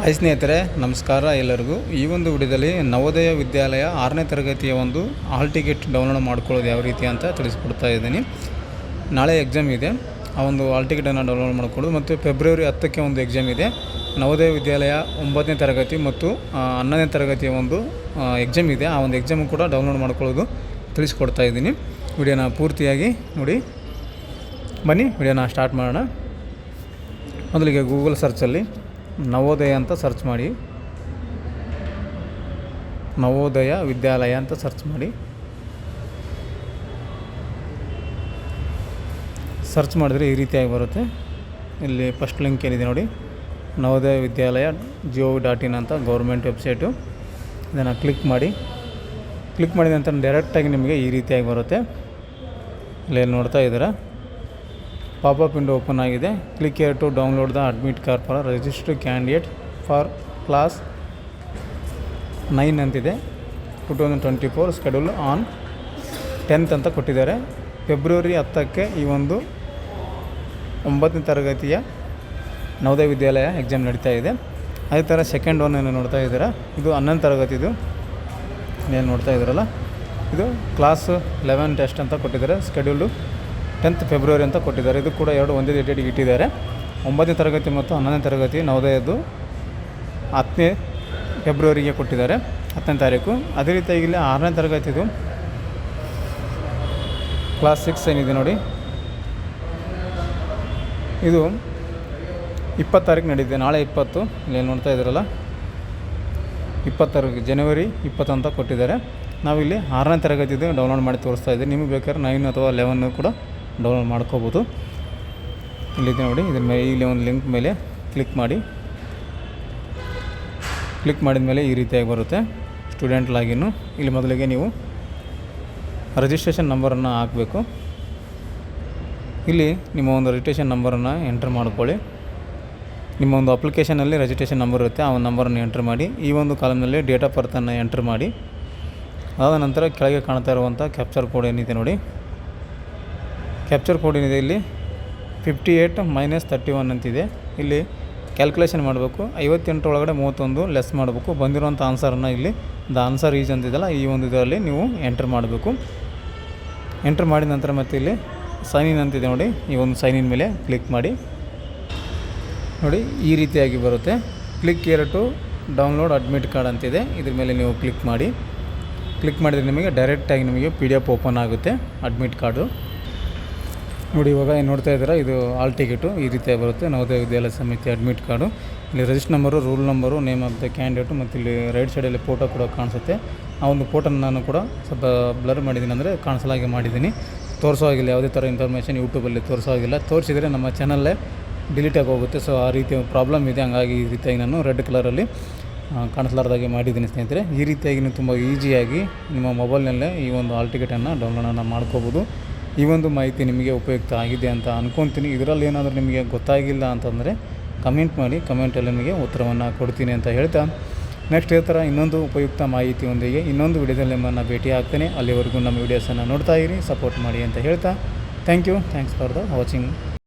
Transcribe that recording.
Hi ಸ್ನೇಹಿತರೆ, ನಮಸ್ಕಾರ ಎಲ್ಲರಿಗೂ. ಈ ಒಂದು ವಿಡಿಯೋದಲ್ಲಿ ನವೋದಯ ವಿದ್ಯಾಲಯ ಆರನೇ ತರಗತಿಯ ಒಂದು ಹಾಲ್ ಟಿಕೆಟ್ ಡೌನ್ಲೋಡ್ ಮಾಡ್ಕೊಳ್ಳೋದು ಯಾವ ರೀತಿ ಅಂತ ತಿಳಿಸ್ಕೊಡ್ತಾ ಇದ್ದೀನಿ. ನಾಳೆ ಎಕ್ಸಾಮ್ ಇದೆ. ಆ ಒಂದು ಹಾಲ್ ಟಿಕೆಟನ್ನು ಡೌನ್ಲೋಡ್ ಮಾಡ್ಕೊಳ್ಳೋದು. ಮತ್ತು ಫೆಬ್ರವರಿ ಹತ್ತಕ್ಕೆ ಒಂದು ಎಕ್ಸಾಮ್ ಇದೆ. ನವೋದಯ ವಿದ್ಯಾಲಯ ಒಂಬತ್ತನೇ ತರಗತಿ ಮತ್ತು ಹನ್ನೊಂದನೇ ತರಗತಿಯ ಒಂದು ಎಕ್ಸಾಮ್ ಇದೆ. ಆ ಒಂದು ಎಕ್ಸಾಮು ಕೂಡ ಡೌನ್ಲೋಡ್ ಮಾಡ್ಕೊಳ್ಳೋದು ತಿಳಿಸ್ಕೊಡ್ತಾ ಇದ್ದೀನಿ. ವಿಡಿಯೋನ ಪೂರ್ತಿಯಾಗಿ ನೋಡಿ. ಬನ್ನಿ, ವಿಡಿಯೋನ ಸ್ಟಾರ್ಟ್ ಮಾಡೋಣ. ಮೊದಲಿಗೆ ಗೂಗಲ್ ಸರ್ಚಲ್ಲಿ ನವೋದಯ ಅಂತ ಸರ್ಚ್ ಮಾಡಿ. ನವೋದಯ ವಿದ್ಯಾಲಯ ಅಂತ ಸರ್ಚ್ ಮಾಡಿ. ಸರ್ಚ್ ಮಾಡಿದ್ರೆ ಈ ರೀತಿಯಾಗಿ ಬರುತ್ತೆ. ಇಲ್ಲಿ ಫಸ್ಟ್ ಲಿಂಕ್ ಏನಿದೆ ನೋಡಿ. ನವೋದಯ ವಿದ್ಯಾಲಯ ಜಿಯೋ ಡಾಟ್ ಇನ್ ಅಂತ ಗೌರ್ಮೆಂಟ್ ವೆಬ್ಸೈಟು ಇದನ್ನು ಕ್ಲಿಕ್ ಮಾಡಿ. ಕ್ಲಿಕ್ ಮಾಡಿದ ನಂತರ ಡೈರೆಕ್ಟಾಗಿ ನಿಮಗೆ ಈ ರೀತಿಯಾಗಿ ಬರುತ್ತೆ. ಇಲ್ಲಿ ನೋಡ್ತಾ ಇದ್ದೀರಾ? ಪಾಪಪ್ ವಿಂಡೋ ಓಪನ್ ಆಗಿದೆ. Click here to download the admit card for registered candidate for class nine ಅಂತಿದೆ. Two thousand twenty four schedule on tenth ಅಂತ ಕೊಟ್ಟಿದ್ದಾರೆ. ಫೆಬ್ರವರಿ ಹತ್ತಕ್ಕೆ ಈ ಒಂದು ಒಂಬತ್ತನೇ ತರಗತಿಯ ನವೋದಯ ವಿದ್ಯಾಲಯ ಎಕ್ಸಾಮ್ ನಡೀತಾ ಇದೆ. ಅದೇ ಥರ ಸೆಕೆಂಡ್ ಒನ್ ಏನು ನೋಡ್ತಾ ಇದ್ದೀರಾ? ಇದು ಹನ್ನೊಂದು ತರಗತಿದು. ಏನು ನೋಡ್ತಾ ಇದ್ದೀರಲ್ಲ? ಇದು ಕ್ಲಾಸ್ ಲೆವೆನ್ ಟೆಸ್ಟ್ ಅಂತ ಕೊಟ್ಟಿದ್ದಾರೆ. ಸ್ಕೆಡ್ಯೂಲ್ಡು ಟೆಂತ್ ಫೆಬ್ರವರಿ ಅಂತ ಕೊಟ್ಟಿದ್ದಾರೆ. ಇದು ಕೂಡ ಎರಡು ಒಂದೇ ಡೇಟಿಗೆ ಇಟ್ಟಿದ್ದಾರೆ. ಒಂಬತ್ತನೇ ತರಗತಿ ಮತ್ತು ಹನ್ನೊಂದನೇ ತರಗತಿ ನವೋದಯದ್ದು ಹತ್ತನೇ ಫೆಬ್ರವರಿಗೆ ಕೊಟ್ಟಿದ್ದಾರೆ. ಹತ್ತನೇ ತಾರೀಕು. ಅದೇ ರೀತಿಯಾಗಿ ಇಲ್ಲಿ ಆರನೇ ತರಗತಿದು ಕ್ಲಾಸ್ ಸಿಕ್ಸ್ ಏನಿದೆ ನೋಡಿ. ಇದು ಇಪ್ಪತ್ತು ತಾರೀಕು ನಡೀತಿದೆ ನಾಳೆ ಇಪ್ಪತ್ತು. ಇಲ್ಲಿ ನೋಡ್ತಾ ಇದ್ದೀರಲ್ಲ. ಇಪ್ಪತ್ತಾರು ಜನವರಿ ಇಪ್ಪತ್ತು ಅಂತ ಕೊಟ್ಟಿದ್ದಾರೆ. ನಾವಿಲ್ಲಿ ಆರನೇ ತರಗತಿದು ಡೌನ್ಲೋಡ್ ಮಾಡಿ ತೋರಿಸ್ತಾ ಇದ್ದೀವಿ. ನಿಮಗೆ ಬೇಕಾದ್ರೆ ನೈನ್ ಅಥವಾ ಲೆವೆನ್ ಕೂಡ ಡೌನ್ಲೋಡ್ ಮಾಡ್ಕೋಬೋದು. ಇಲ್ಲಿದೆ ನೋಡಿ, ಇದ್ರ ಮೇಲೆ, ಇಲ್ಲಿ ಒಂದು ಲಿಂಕ್ ಮೇಲೆ ಕ್ಲಿಕ್ ಮಾಡಿ. ಕ್ಲಿಕ್ ಮಾಡಿದ ಮೇಲೆ ಈ ರೀತಿಯಾಗಿ ಬರುತ್ತೆ. ಸ್ಟೂಡೆಂಟ್ ಲಾಗಿನ್ನು ಇಲ್ಲಿ ಮೊದಲಿಗೆ ನೀವು ರಿಜಿಸ್ಟ್ರೇಷನ್ ನಂಬರನ್ನು ಹಾಕಬೇಕು. ಇಲ್ಲಿ ನಿಮ್ಮ ಒಂದು ರಿಜಿಸ್ಟ್ರೇಷನ್ ನಂಬರನ್ನು ಎಂಟ್ರ್ ಮಾಡ್ಕೊಳ್ಳಿ. ನಿಮ್ಮ ಒಂದು ಅಪ್ಲಿಕೇಶನಲ್ಲಿ ರಿಜಿಸ್ಟ್ರೇಷನ್ ನಂಬರ್ ಇರುತ್ತೆ, ಆ ಒಂದು ನಂಬರನ್ನು ಎಂಟ್ರ್ ಮಾಡಿ. ಈ ಒಂದು ಕಾಲಮ್ನಲ್ಲಿ ಡೇಟ್ ಆಫ್ ಬರ್ತನ್ನು ಎಂಟ್ರ್ ಮಾಡಿ. ಅದಾದ ನಂತರ ಕೆಳಗೆ ಕಾಣ್ತಾ ಇರುವಂಥ ಕ್ಯಾಪ್ಚರ್ ಕೋಡ್ ಏನಿದೆ ನೋಡಿ. ಕ್ಯಾಪ್ಚರ್ ಕೋಡ್ ಏನಿದೆ ಇಲ್ಲಿ? Fifty eight minus thirty one ಅಂತಿದೆ. ಇಲ್ಲಿ ಕ್ಯಾಲ್ಕುಲೇಷನ್ ಮಾಡಬೇಕು. ಐವತ್ತೆಂಟರೊಳಗಡೆ ಮೂವತ್ತೊಂದು ಲೆಸ್ ಮಾಡಬೇಕು. ಬಂದಿರುವಂಥ ಆನ್ಸರನ್ನು ಇಲ್ಲಿ ದ ಆನ್ಸರ್ ಈಸ್ ಅಂತಿದೆಯಲ್ಲ ಈ ಒಂದು ಇದರಲ್ಲಿ ನೀವು ಎಂಟ್ರ್ ಮಾಡಬೇಕು. ಎಂಟ್ರ್ ಮಾಡಿದ ನಂತರ ಮತ್ತೆ ಇಲ್ಲಿ ಸೈನ್ ಇನ್ ಅಂತಿದೆ ನೋಡಿ. ಈ ಒಂದು ಸೈನ್ ಇನ್ ಮೇಲೆ ಕ್ಲಿಕ್ ಮಾಡಿ. ನೋಡಿ, ಈ ರೀತಿಯಾಗಿ ಬರುತ್ತೆ. Click here to download admit card ಅಂತಿದೆ. ಇದ್ರ ಮೇಲೆ ನೀವು ಕ್ಲಿಕ್ ಮಾಡಿ. ಕ್ಲಿಕ್ ಮಾಡಿದರೆ ನಿಮಗೆ ಡೈರೆಕ್ಟಾಗಿ ನಿಮಗೆ ಪಿ ಡಿ ಎಫ್ ಓಪನ್ ಆಗುತ್ತೆ ಅಡ್ಮಿಟ್ ಕಾರ್ಡು ನೋಡಿ, ಇವಾಗ ಏನು ನೋಡ್ತಾ ಇದ್ದೀರಾ? ಇದು ಆಲ್ ಟಿಕೆಟು. ಈ ರೀತಿಯಾಗಿ ಬರುತ್ತೆ. Navodaya Vidyalaya Samiti admit card. ಇಲ್ಲಿ register number, roll number, name of the candidate ಮತ್ತು ಇಲ್ಲಿ ರೈಟ್ ಸೈಡಲ್ಲಿ ಫೋಟೋ ಕೂಡ ಕಾಣಿಸುತ್ತೆ. ಆ ಒಂದು ಫೋಟೋನ ನಾನು ಕೂಡ ಸ್ವಲ್ಪ ಬ್ಲರ್ ಮಾಡಿದ್ದೀನಿ ಅಂದರೆ ಕಾಣಿಸಲಾಗಿ ಮಾಡಿದ್ದೀನಿ. ತೋರಿಸೋ ಆಗಿಲ್ಲ ಯಾವುದೇ ಥರ ಇನ್ಫಾರ್ಮೇಷನ್ ಯೂಟ್ಯೂಬಲ್ಲಿ ತೋರಿಸೋ ಆಗಿಲ್ಲ ತೋರಿಸಿದರೆ ನಮ್ಮ ಚಾನಲ್ಲೇ ಡಿಲೀಟ್ ಆಗಿ ಹೋಗುತ್ತೆ. ಸೊ ಆ ರೀತಿ ಪ್ರಾಬ್ಲಮ್ ಇದೆ. ಹಂಗಾಗಿ ಈ ರೀತಿಯಾಗಿ ನಾನು ರೆಡ್ ಕಲರಲ್ಲಿ ಕಾಣಿಸ್ಲಾರ್ದಾಗೆ ಮಾಡಿದ್ದೀನಿ ಸ್ನೇಹಿತರೆ. ಈ ರೀತಿಯಾಗಿ ನೀವು ತುಂಬ ಈಸಿಯಾಗಿ ನಿಮ್ಮ ಮೊಬೈಲ್ನಲ್ಲೇ ಈ ಒಂದು ಆಲ್ ಟಿಕೆಟನ್ನು ಡೌನ್ಲೋಡನ್ನು ಮಾಡ್ಕೋಬೋದು. ಈ ಒಂದು ಮಾಹಿತಿ ನಿಮಗೆ ಉಪಯುಕ್ತ ಆಗಿದೆ ಅಂತ ಅನ್ಕೊಂತೀನಿ. ಇದರಲ್ಲಿ ಏನಾದರೂ ನಿಮಗೆ ಗೊತ್ತಾಗಿಲ್ಲ ಅಂತಂದರೆ ಕಮೆಂಟ್ ಮಾಡಿ, ಕಮೆಂಟಲ್ಲಿ ನಿಮಗೆ ಉತ್ತರವನ್ನು ಕೊಡ್ತೀನಿ ಅಂತ ಹೇಳ್ತಾ. ನೆಕ್ಸ್ಟ್ ಈ ಥರ ಇನ್ನೊಂದು ಉಪಯುಕ್ತ ಮಾಹಿತಿಯೊಂದಿಗೆ ಇನ್ನೊಂದು ವಿಡಿಯೋದಲ್ಲಿ ನಿಮ್ಮನ್ನು ಭೇಟಿ ಆಗ್ತೇನೆ. ಅಲ್ಲಿವರೆಗೂ ನಮ್ಮ ವೀಡಿಯೋಸನ್ನು ನೋಡ್ತಾ ಇರಿ, ಸಪೋರ್ಟ್ ಮಾಡಿ ಅಂತ ಹೇಳ್ತಾ. Thank you, thanks for the watching.